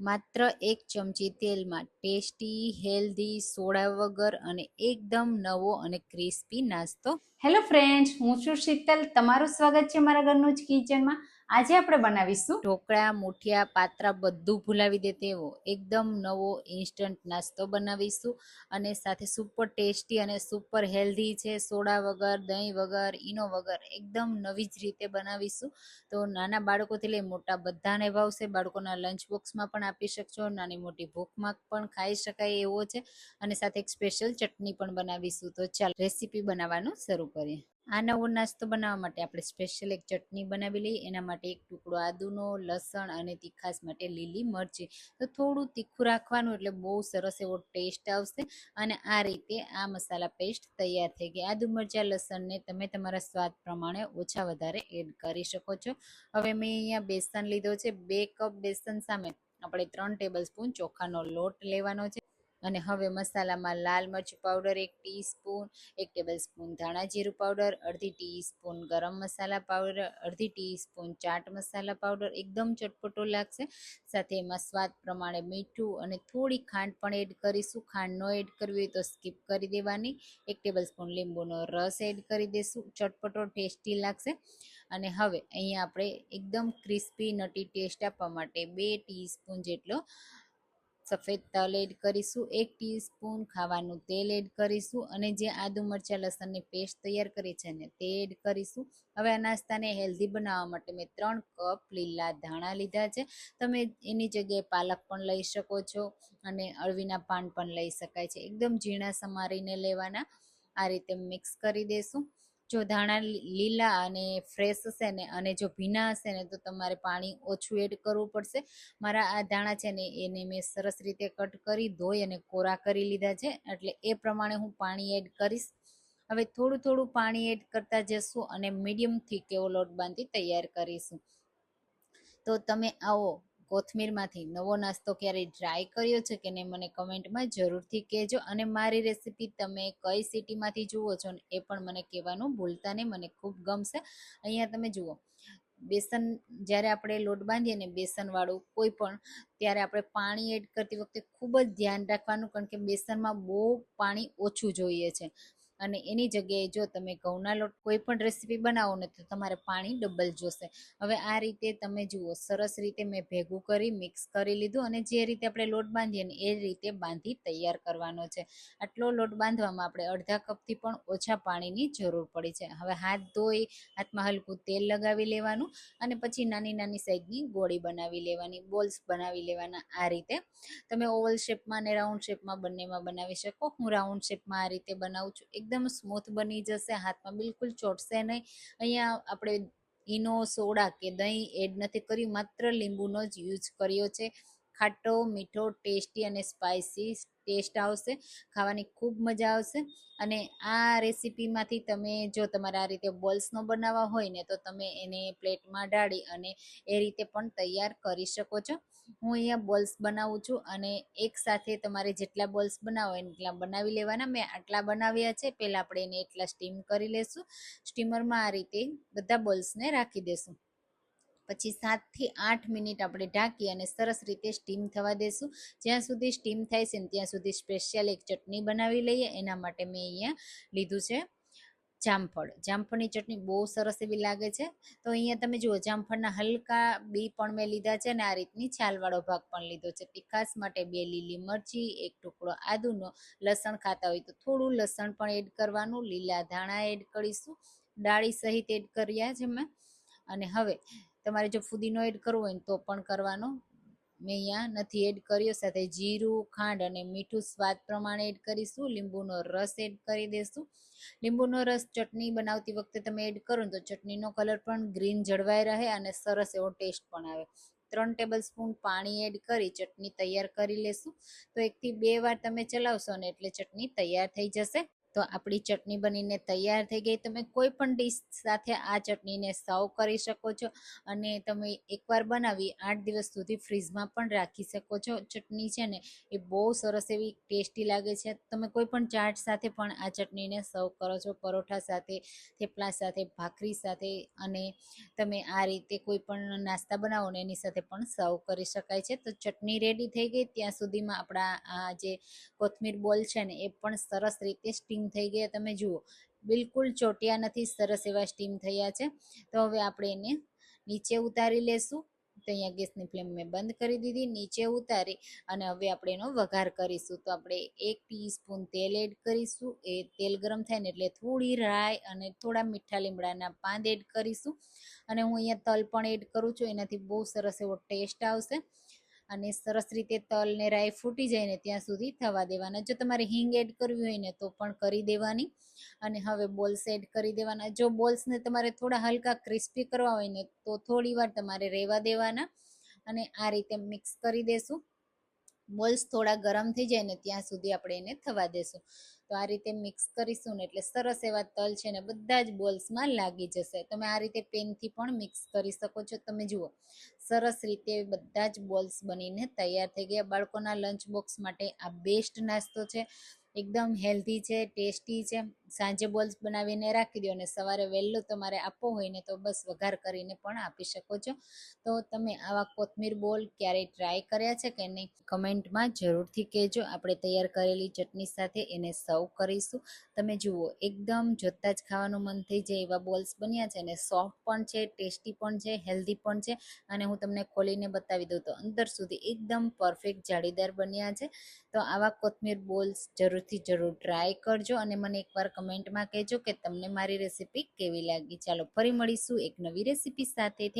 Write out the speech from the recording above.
માત્ર એક ચમચી તેલમાં ટેસ્ટી, હેલ્ધી સોડા વગર અને એકદમ નવો અને ક્રિસ્પી નાસ્તો. હેલો ફ્રેન્ડ્સ હું છું શીતલ. તમારું સ્વાગત છે મારા ઘરનું જ કિચનમાં આજે આપણે બનાવીશું ઢોકળા, મુઠિયા, પાત્રા બધું ભૂલાવી દે તેવો. એકદમ નવો ઇન્સ્ટન્ટ નાસ્તો બનાવીશું અને સાથે સુપર ટેસ્ટી અને સુપર હેલ્ધી છે. સોડા વગર, દહીં વગર, ઈનો વગર એકદમ નવી જ રીતે બનાવીશું. તો નાના બાળકોથી લઈ મોટા બધાને ભાવશે. બાળકોના લંચ બોક્સમાં પણ આપી શકશો. નાની મોટી ભૂખમાં પણ ખાઈ શકાય એવો છે. અને સાથે એક સ્પેશિયલ ચટણી પણ બનાવીશું. તો ચાલ રેસીપી બનાવવાનું શરૂ કરીએ. આ નવો નાસ્તો બનાવવા માટે આપણે સ્પેશિયલ એક ચટણી બનાવી લઈએ. એના માટે એક ટુકડો આદુનો, લસણ અને તીખાસ માટે લીલી મરચી. તો થોડું તીખું રાખવાનું એટલે બહુ સરસ એવો ટેસ્ટ આવશે. અને આ રીતે આ મસાલા પેસ્ટ તૈયાર થઈ ગઈ આદુ મરચાં, લસણને તમે તમારા સ્વાદ પ્રમાણે ઓછા વધારે એડ કરી શકો છો. હવે મેં અહીંયા બેસન લીધો છે. બે કપ બેસન સામે આપણે ત્રણ ટેબલ સ્પૂન ચોખાનો લોટ લેવાનો છે. અને હવે મસાલામાં લાલ મરચું પાવડર એક ટીસ્પૂન એક ટેબલ સ્પૂન ધાણા જીરું પાવડર અડધી ટીસ્પૂન ગરમ મસાલા પાવડર અડધી ટીસ્પૂન ચાટ મસાલા પાવડર એકદમ ચટપટો લાગશે. સાથે એમાં સ્વાદ પ્રમાણે મીઠું અને થોડી ખાંડ પણ એડ કરીશું. ખાંડ ન એડ કરવી હોય તો સ્કીપ કરી દેવાની. એક ટેબલ સ્પૂન લીંબુનો રસ એડ કરી દઈશું ચટપટો ટેસ્ટી લાગશે. અને હવે અહીંયા આપણે એકદમ ક્રિસ્પી નટી ટેસ્ટ આપવા માટે બે ટીસ્પૂન જેટલો સફેદ તલ એડ કરીશું, એક ટીસ્પૂન ખાવાનું તેલ એડ કરીશું અને જે આદુ મરચાં, લસણની પેસ્ટ તૈયાર કરી છે ને તે એડ કરીશું. હવે આ નાસ્તાને હેલ્ધી બનાવવા માટે મેં ત્રણ કપ લીલા ધાણા લીધા છે. તમે એની જગ્યાએ પાલક પણ લઈ શકો છો અને અળવીના પાન પણ લઈ શકાય છે. એકદમ ઝીણા સમારીને લેવાના. આ રીતે મિક્સ કરી દેશું. જો ધાણા લીલા અને ફ્રેશ હશે ને અને જો ભીના હશે ને તો તમારે પાણી ઓછું એડ કરવું પડશે. મારા આ ધાણા છે ને એને મેં સરસ રીતે કટ કરી, ધોઈ અને કોરા કરી લીધા છે. એટલે એ પ્રમાણે હું પાણી એડ કરીશ. હવે થોડું થોડું પાણી એડ કરતા જશું અને મીડિયમથી કેવો લોટ બાંધી તૈયાર કરીશું. તો તમે આવો. કોથમીરમાંથી નવો નાસ્તો ક્યારેય ટ્રાય કર્યો છે કે નહીં મને કમેન્ટમાં જરૂરથી કહેજો. અને મારી રેસીપી તમે કઈ સિટીમાંથી જુઓ છો ને એ પણ મને કહેવાનું ભૂલતા નહીં મને ખૂબ ગમશે. અહીંયા તમે જુઓ, બેસન જ્યારે આપણે લોટ બાંધીએ ને બેસનવાળું કોઈ પણ, ત્યારે આપણે પાણી એડ કરતી વખતે ખૂબ જ ધ્યાન રાખવાનું કારણ કે બેસનમાં બહુ પાણી ઓછું જોઈએ છે. અને એની જગ્યાએ જો તમે ઘઉંના લોટ કોઈ પણ રેસીપી બનાવો ને તો તમારે પાણી ડબલ જોશે. હવે આ રીતે તમે જુઓ, સરસ રીતે મેં ભેગું કરી મિક્સ કરી લીધું અને જે રીતે આપણે લોટ બાંધીએ ને એ રીતે બાંધી તૈયાર કરવાનો છે. આટલો લોટ બાંધવામાં આપણે અડધા કપથી પણ ઓછા પાણીની જરૂર પડી છે. હવે હાથ ધોઈ, હાથમાં હલકું તેલ લગાવી લેવાનું અને પછી નાની નાની સાઈઝની ગોળી બનાવી લેવાની, બોલ્સ બનાવી લેવાના આ રીતે. તમે ઓવલ શેપમાં અને રાઉન્ડ શેપમાં બંનેમાં બનાવી શકો. હું રાઉન્ડ શેપમાં આ રીતે બનાવું છું. એકદમ સ્મૂથ બની જશે, હાથમાં બિલકુલ ચોટશે નહીં. અહીંયા આપણે ઈનો સોડા કે દહીં એડ નથી કર્યું, માત્ર લીંબુનો જ યુઝ કર્યો છે. ખાટો, મીઠો, ટેસ્ટી અને સ્પાઇસી ટેસ્ટ આવશે, ખાવાની ખૂબ મજા આવશે. અને આ રેસીપીમાંથી તમે જો તમારે આ રીતે બોલ્સનો બનાવવા હોય ને, તો તમે એને પ્લેટમાં ઢાળી અને એ રીતે પણ તૈયાર કરી શકો છો. હું અહીંયા બોલ્સ બનાવું છું અને એક સાથે તમારે જેટલા બોલ્સ બનાવો એટલા બનાવી લેવાના. મેં આટલા બનાવ્યા છે, પહેલાં આપણે એને એટલા સ્ટીમ કરી લેશું. સ્ટીમરમાં આ રીતે બધા બોલ્સને રાખી દેશું. પછી સાતથી આઠ મિનિટ આપણે ઢાંકી અને સરસ રીતે સ્ટીમ થવા દેશું. જ્યાં સુધી સ્ટીમ થાય છે ત્યાં સુધી સ્પેશિયલ એક ચટણી બનાવી લઈએ. એના માટે મેં અહીંયા લીધું છે જામફળ. જામફળની ચટણી બહુ સરસ એવી લાગે છે. તો અહીંયા તમે જુઓ, જામફળના હલકા બી પણ મેં લીધા છે અને આ રીતની છાલવાળો ભાગ પણ લીધો છે. તીખાસ માટે બે લીલી મરચી, એક ટુકડો આદુનો લસણ ખાતા હોય તો થોડું લસણ પણ એડ કરવાનું. લીલા ધાણા એડ કરીશું. ડાળી સહિત એડ કર્યા છે મેં. અને હવે તમારે જો ફુદીનો એડ કરવો હોય તો પણ કરવાનો. મેં અહીંયા નથી એડ કર્યો. સાથે જીરું, ખાંડ અને મીઠું સ્વાદ પ્રમાણે એડ કરીશું. લીંબુનો રસ એડ કરી દઈશું લીંબુનો રસ ચટણી બનાવતી વખતે તમે એડ કરો તો ચટણીનો કલર પણ ગ્રીન જળવાઈ રહે અને સરસ એવો ટેસ્ટ પણ આવે. ત્રણ ટેબલ સ્પૂન પાણી એડ કરી ચટણી તૈયાર કરી લેશું. તો એકથી બે વાર તમે ચલાવશો ને એટલે ચટણી તૈયાર થઈ જશે. તો આપણી ચટણી બનીને તૈયાર થઈ ગઈ. તમે કોઈ પણ ડીશ સાથે આ ચટણીને સર્વ કરી શકો છો અને તમે એકવાર બનાવી આઠ દિવસ સુધી ફ્રીઝમાં પણ રાખી શકો છો. ચટણી છે ને, એ બહુ સરસ એવી ટેસ્ટી લાગે છે. તમે કોઈ પણ ચાટ સાથે પણ આ ચટણીને સર્વ કરો છો. પરોઠા સાથે, થેપલા સાથે, ભાખરી સાથે અને તમે આ રીતે કોઈ પણ નાસ્તા બનાવો ને એની સાથે પણ સર્વ કરી શકાય છે. તો ચટણી રેડી થઈ ગઈ. ત્યાં સુધીમાં આપણા આ જે કોથમીર બોલ છે ને, એ પણ સરસ રીતે સ્ટીમ થઈ ગયા તમે જુઓ, બિલકુલ ચોટ્યા નથી, સરસ એવા સ્ટીમ થયા છે. તો હવે આપણે એને નીચે ઉતારી લેશું. તો અહીંયા ગેસની ફ્લેમ મેં બંધ કરી દીધી, નીચે ઉતારી અને હવે આપણે એનો વઘાર કરીશું. તો આપણે એક ટીસ્પૂન તેલ એડ કરીશું. એ તેલ ગરમ થાય ને એટલે થોડી રાઈ અને થોડા મીઠા લીમડાના પાંદ એડ કરીશું. અને હું અહીંયા તલ પણ એડ કરું છું. એનાથી બહુ સરસ એવો ટેસ્ટ આવશે. અને સરસ રીતે તલ ને રાઈ ફૂટી જાય ને ત્યાં સુધી થવા દેવાના. જો તમારે હિંગ એડ કરવી હોય ને તો પણ કરી દેવાની. અને હવે બોલ્સ એડ કરી દેવાના. જો બોલ્સને તમારે થોડા હલકા ક્રિસ્પી કરવા હોય ને તો થોડી વાર તમારે રહેવા દેવાના. અને આ રીતે મિક્સ કરી દેશું. બોલ્સ થોડા ગરમ થઈ જાય ને ત્યાં સુધી આપણે એને થવા દેશું. તો આ રીતે મિક્સ કરીશું ને એટલે સરસ એવા તલ છે ને બધા જ બોલ્સમાં લાગી જશે. તમે આ રીતે પેનથી પણ મિક્સ કરી શકો છો. તમે જુઓ સરસ રીતે બધા જ બોલ્સ બનીને તૈયાર થઈ ગયા. બાળકોના લંચ બોક્સ માટે આ બેસ્ટ નાસ્તો છે. એકદમ હેલ્ધી છે ટેસ્ટી છે. સાંજે બોલ્સ બનાવીને રાખી દો અને સવારે વહેલું તમારે આપવો હોય ને તો બસ વઘાર કરીને પણ આપી શકો છો. તો તમે આવા કોથમીર બોલ ક્યારેય ટ્રાય કર્યા છે કે નહીં? કમેન્ટમાં જરૂરથી કહેજો. આપણે તૈયાર કરેલી ચટણી સાથે એને સર્વ કરીશું. તમે જુઓ, એકદમ જોતાં જ ખાવાનું મન થઈ જાય એવા બોલ્સ બન્યા છે અને સોફ્ટ પણ છે, ટેસ્ટી પણ છે, હેલ્ધી પણ છે. અને હું તમને ખોલીને બતાવી દઉં તો અંદર સુધી એકદમ પરફેક્ટ જાળીદાર બન્યા છે. તો આવા કોથમીર બોલ્સ જરૂરથી જરૂર ટ્રાય કરજો અને મને એકવાર કમેન્ટમાં કહેજો કે તમને મારી રેસીપી કેવી લાગી. ચાલો ફરી મળીશું એક નવી રેસીપી સાથે. થેન્ક